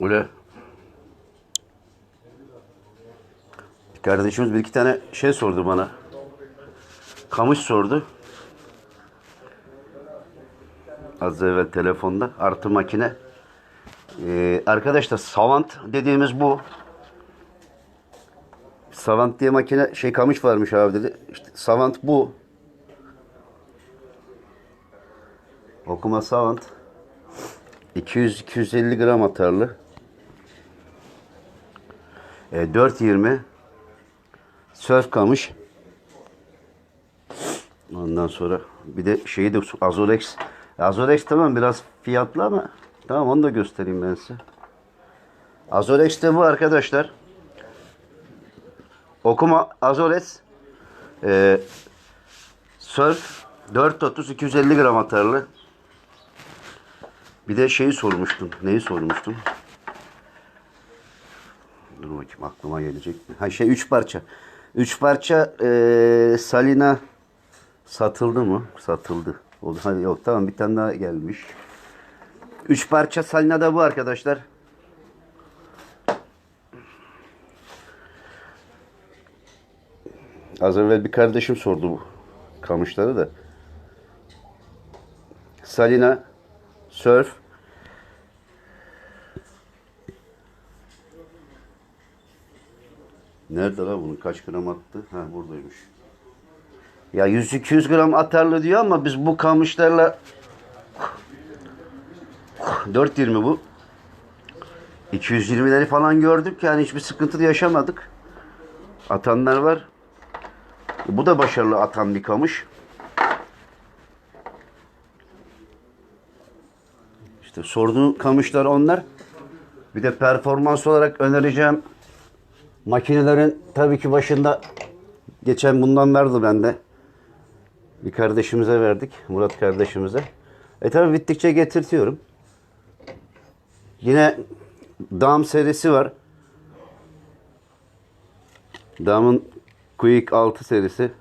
Öyle. Kardeşimiz bir iki tane şey sordu bana. Kamış sordu. Az evvel telefonda. Artı makine. Ee, arkadaşlar savant dediğimiz bu. Savant diye makine şey kamış varmış abi dedi. İşte savant bu. Okuma savant. 200-250 gram atarlı. E, 4.20 Surf kamış. Ondan sonra bir de şeyi de Azorex. Azorex tamam biraz fiyatlı ama tamam onu da göstereyim ben size. Azorex de bu arkadaşlar. Okuma Azorex. E, Surf 4.30 250 gram atarlı. Bir de şeyi sormuştum. Neyi sormuştum? Dur bakayım aklıma gelecek mi? Ha şey üç parça. Üç parça eee, Salina satıldı mı? Satıldı. Oldu. Hadi yok tamam bir tane daha gelmiş. Üç parça Salina da bu arkadaşlar. Az evvel bir kardeşim sordu bu kamışları da. Salina Surf Nerede lan bunun kaç gram attı? Ha buradaymış. Ya 100-200 gram atarlı diyor ama biz bu kamışlarla 4.20 bu. 220'leri falan gördük yani hiçbir sıkıntı yaşamadık. Atanlar var. Bu da başarılı atan bir kamış. İşte sorduğun kamışlar onlar. Bir de performans olarak önereceğim makinelerin tabii ki başında geçen bundan verdi bende. Bir kardeşimize verdik. Murat kardeşimize. E tabii bittikçe getirtiyorum. Yine Dam serisi var. Dam'ın Quick 6 serisi.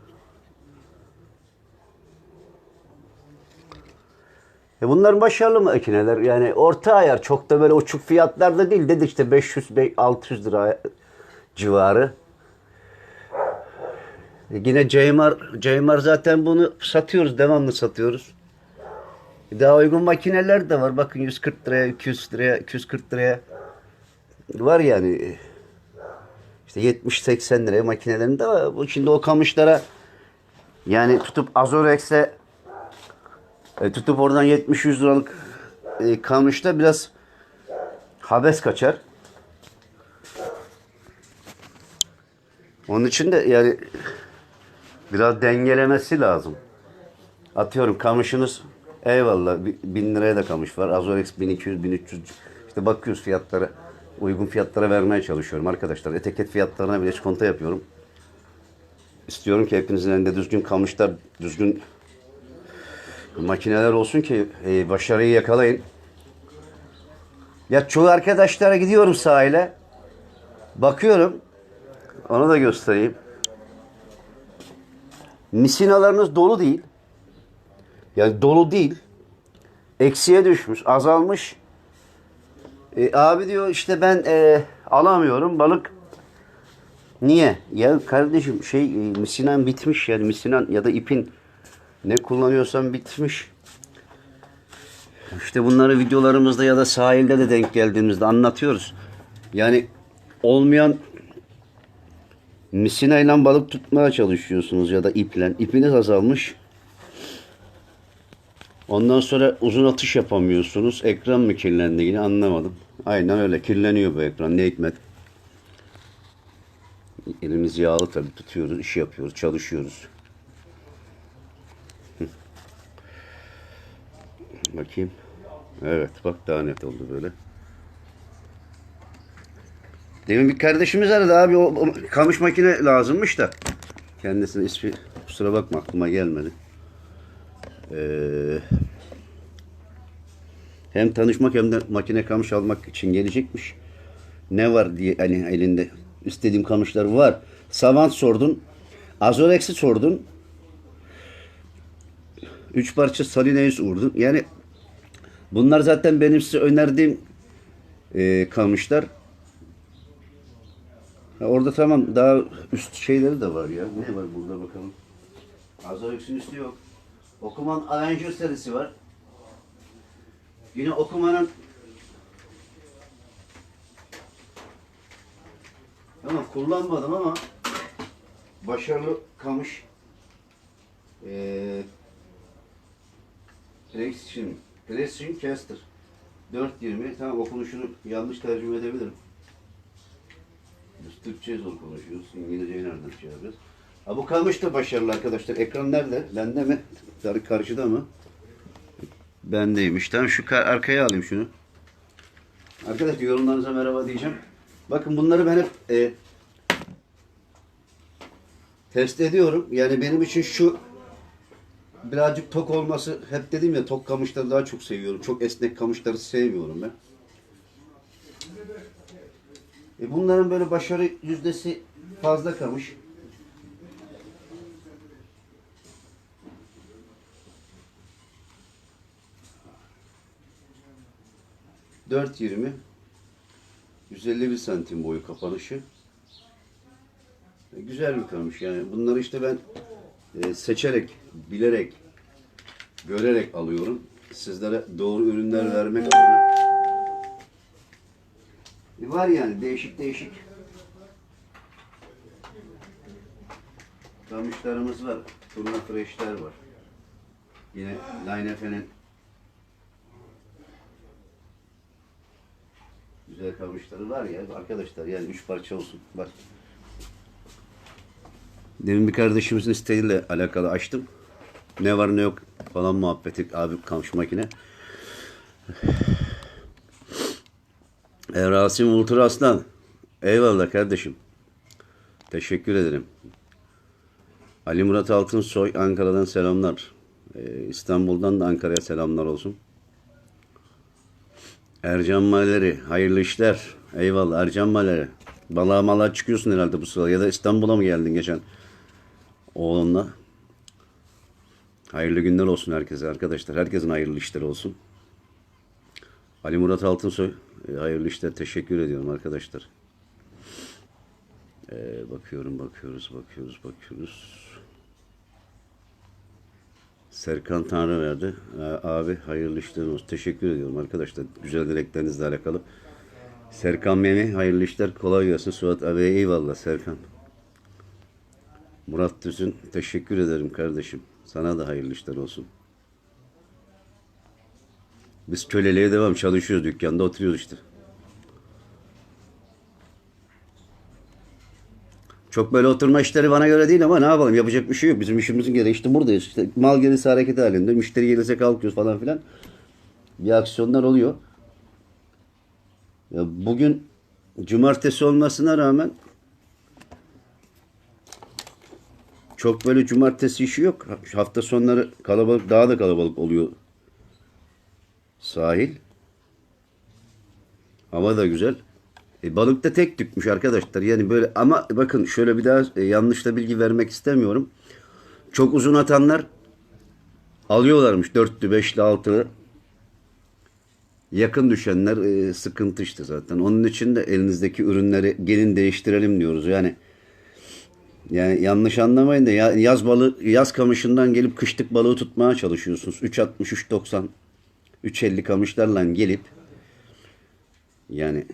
E bunlar başarılı makineler. Yani orta ayar. Çok da böyle uçuk fiyatlarda değil. Dedik işte 500-600 lira civarı. E yine Ceymar, Ceymar zaten bunu satıyoruz. Devamlı satıyoruz. Daha uygun makineler de var. Bakın 140 liraya, 200 liraya, 240 liraya var yani. İşte 70-80 liraya makinelerin de var. Bu Şimdi o kamışlara yani tutup Azorex'e e, tutup oradan 70-100 liralık e, kamışta biraz habes kaçar. Onun için de yani biraz dengelemesi lazım. Atıyorum kamışınız eyvallah bi- bin liraya da kamış var. Azorex 1200 1300 işte bakıyoruz fiyatlara uygun fiyatlara vermeye çalışıyorum arkadaşlar. Etiket fiyatlarına bile çikolata yapıyorum. İstiyorum ki hepinizin elinde düzgün kamışlar, düzgün makineler olsun ki e, başarıyı yakalayın. Ya çoğu arkadaşlara gidiyorum sahile. Bakıyorum. Onu da göstereyim. Misinalarınız dolu değil. Yani dolu değil. Eksiye düşmüş, azalmış. E, abi diyor işte ben e, alamıyorum balık. Niye? Ya kardeşim şey e, misinan bitmiş yani misinan ya da ipin ne kullanıyorsan bitmiş. İşte bunları videolarımızda ya da sahilde de denk geldiğimizde anlatıyoruz. Yani olmayan misinayla balık tutmaya çalışıyorsunuz ya da iple. İpiniz azalmış. Ondan sonra uzun atış yapamıyorsunuz. Ekran mı kirlendi yine anlamadım. Aynen öyle kirleniyor bu ekran. Ne hikmet. Elimiz yağlı tabii tutuyoruz, iş yapıyoruz, çalışıyoruz. Bakayım. Evet bak daha net oldu böyle. Demin bir kardeşimiz aradı abi o, o kamış makine lazımmış da. Kendisinin ismi kusura bakma aklıma gelmedi. Ee, hem tanışmak hem de makine kamış almak için gelecekmiş. Ne var diye hani elinde istediğim kamışlar var. Savant sordun. Azorex'i sordun. Üç parça Salineus vurdun. Yani bunlar zaten benim size önerdiğim e, kamışlar. Orada tamam daha üst şeyleri de var ya. Ne var burada bakalım. Azaryx'in üstü yok. Okuman Avenger serisi var. Yine okumanın Ama kullanmadım ama başarılı kamış eee Precision, Precision Caster 420 tamam okunuşunu yanlış tercüme edebilirim. Biz Türkçe zor konuşuyoruz. İngilizceyi nereden şey yapıyoruz? Ha, bu kamış da başarılı arkadaşlar. Ekran nerede? Bende mi? Kar- Karşıda mı? Bendeymiş. Tamam şu arkaya alayım şunu. Arkadaşlar yorumlarınıza merhaba diyeceğim. Bakın bunları ben hep e, test ediyorum. Yani benim için şu birazcık tok olması hep dedim ya tok kamışları daha çok seviyorum. Çok esnek kamışları sevmiyorum ben. E bunların böyle başarı yüzdesi fazla kamış. Dört yirmi 151 santim boyu kapanışı. E, Güzel bir kamış yani. Bunları işte ben e, seçerek, bilerek, görerek alıyorum. Sizlere doğru ürünler vermek adına. E, var yani değişik değişik kamışlarımız var. Turna freshler var. Yine Line F'nin güzel kamışları var ya arkadaşlar yani üç parça olsun. Bak. Demin bir kardeşimizin isteğiyle alakalı açtım. Ne var ne yok falan muhabbeti abi kamış makine. E, Rasim Ultra Aslan. Eyvallah kardeşim. Teşekkür ederim. Ali Murat Altınsoy Ankara'dan selamlar. E, İstanbul'dan da Ankara'ya selamlar olsun. Ercan Maleri, hayırlı işler. Eyvallah Ercan Maleri. Balığa mala çıkıyorsun herhalde bu sırada. Ya da İstanbul'a mı geldin geçen oğlunla? Hayırlı günler olsun herkese arkadaşlar. Herkesin hayırlı işleri olsun. Ali Murat Altınsoy, e, hayırlı işler. Teşekkür ediyorum arkadaşlar. E, bakıyorum, bakıyoruz, bakıyoruz, bakıyoruz. Serkan Tanrıverdi. Ee, Abi hayırlı işler olsun. Teşekkür ediyorum arkadaşlar. Güzel dileklerinizle alakalı. Serkan Memi hayırlı işler. Kolay gelsin. Suat abi eyvallah Serkan. Murat Düzün teşekkür ederim kardeşim. Sana da hayırlı işler olsun. Biz köleliğe devam çalışıyoruz dükkanda oturuyoruz işte. Çok böyle oturma işleri bana göre değil ama ne yapalım yapacak bir şey yok. Bizim işimizin gereği işte buradayız. İşte mal gerisi hareket halinde. Müşteri gelirse kalkıyoruz falan filan. Bir aksiyonlar oluyor. Ya bugün cumartesi olmasına rağmen çok böyle cumartesi işi yok. Hafta sonları kalabalık daha da kalabalık oluyor. Sahil. Hava da güzel. E, balık da tek tükmüş arkadaşlar. Yani böyle ama bakın şöyle bir daha e, yanlış da bilgi vermek istemiyorum. Çok uzun atanlar alıyorlarmış. Dörtlü, beşli, altılı. Yakın düşenler e, sıkıntı işte zaten. Onun için de elinizdeki ürünleri gelin değiştirelim diyoruz. Yani yani yanlış anlamayın da ya- yaz balığı yaz kamışından gelip kışlık balığı tutmaya çalışıyorsunuz. 3.60 3.90 3.50 kamışlarla gelip yani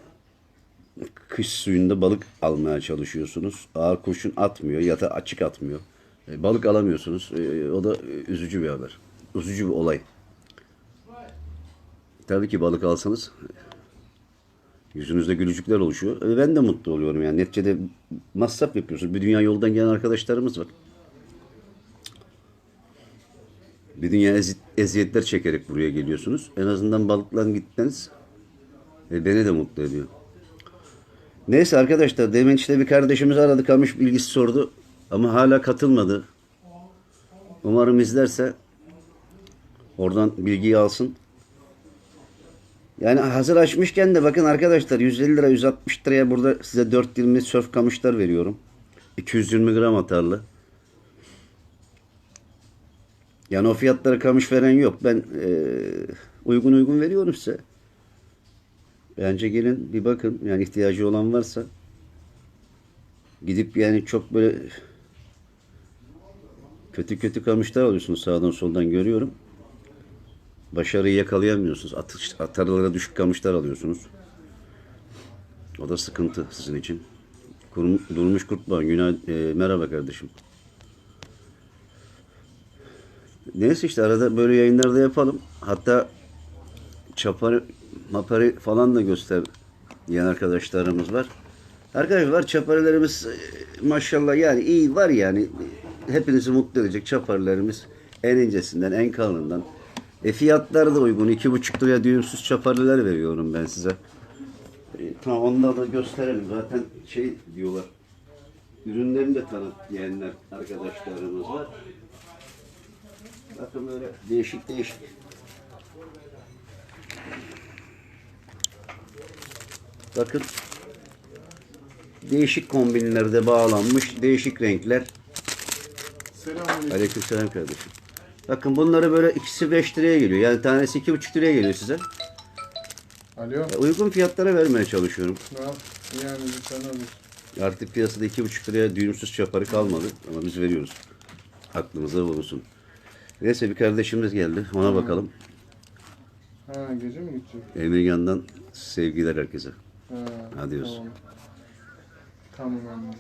kış suyunda balık almaya çalışıyorsunuz. Ağır kurşun atmıyor ya da açık atmıyor. E, balık alamıyorsunuz. E, o da üzücü bir haber. Üzücü bir olay. Tabii ki balık alsanız yüzünüzde gülücükler oluşuyor. E, ben de mutlu oluyorum yani. Neticede masraf yapıyorsunuz. Bir dünya yoldan gelen arkadaşlarımız var. Bir dünya ezi- eziyetler çekerek buraya geliyorsunuz. En azından balıkla gittiniz. E, beni de mutlu ediyor. Neyse arkadaşlar demin işte bir kardeşimiz aradı kamış bilgisi sordu ama hala katılmadı. Umarım izlerse oradan bilgiyi alsın. Yani hazır açmışken de bakın arkadaşlar 150 lira 160 liraya burada size 420 sörf kamışlar veriyorum. 220 gram atarlı. Yani o fiyatlara kamış veren yok. Ben eee, uygun uygun veriyorum size. Bence gelin bir bakın. Yani ihtiyacı olan varsa gidip yani çok böyle kötü kötü kamışlar alıyorsunuz sağdan soldan görüyorum. Başarıyı yakalayamıyorsunuz. Atış, atarlara düşük kamışlar alıyorsunuz. O da sıkıntı sizin için. Kurum, Durmuş Kurtbağ, günah, e, merhaba kardeşim. Neyse işte arada böyle yayınlarda yapalım. Hatta çaparı, maparı falan da göster diyen arkadaşlarımız var. Arkadaşlar çaparılarımız e, maşallah yani iyi var yani. Hepinizi mutlu edecek çaparılarımız en incesinden en kalınından. E fiyatları da uygun. iki buçuk liraya düğümsüz çaparılar veriyorum ben size. E, tamam onları da gösterelim. Zaten şey diyorlar. Ürünlerini de tanıt diyenler arkadaşlarımız var. Bakın böyle değişik değişik. Bakın değişik kombinlerde bağlanmış değişik renkler. Selamünaleyküm. Aleykümselam kardeşim. Bakın bunları böyle ikisi 5 liraya geliyor. Yani tanesi iki buçuk liraya geliyor size. Alo. Ya Uygun fiyatlara vermeye çalışıyorum. Ne yap? Yani lütfen. Artık piyasada iki buçuk liraya düğümsüz çaparı kalmadı ama biz veriyoruz. Aklınıza bulunsun. Neyse bir kardeşimiz geldi. Ona bakalım. Ha gece mi gidecek? Emirgan'dan sevgiler herkese. Ha, Hadi olsun. Tamam. Tamam.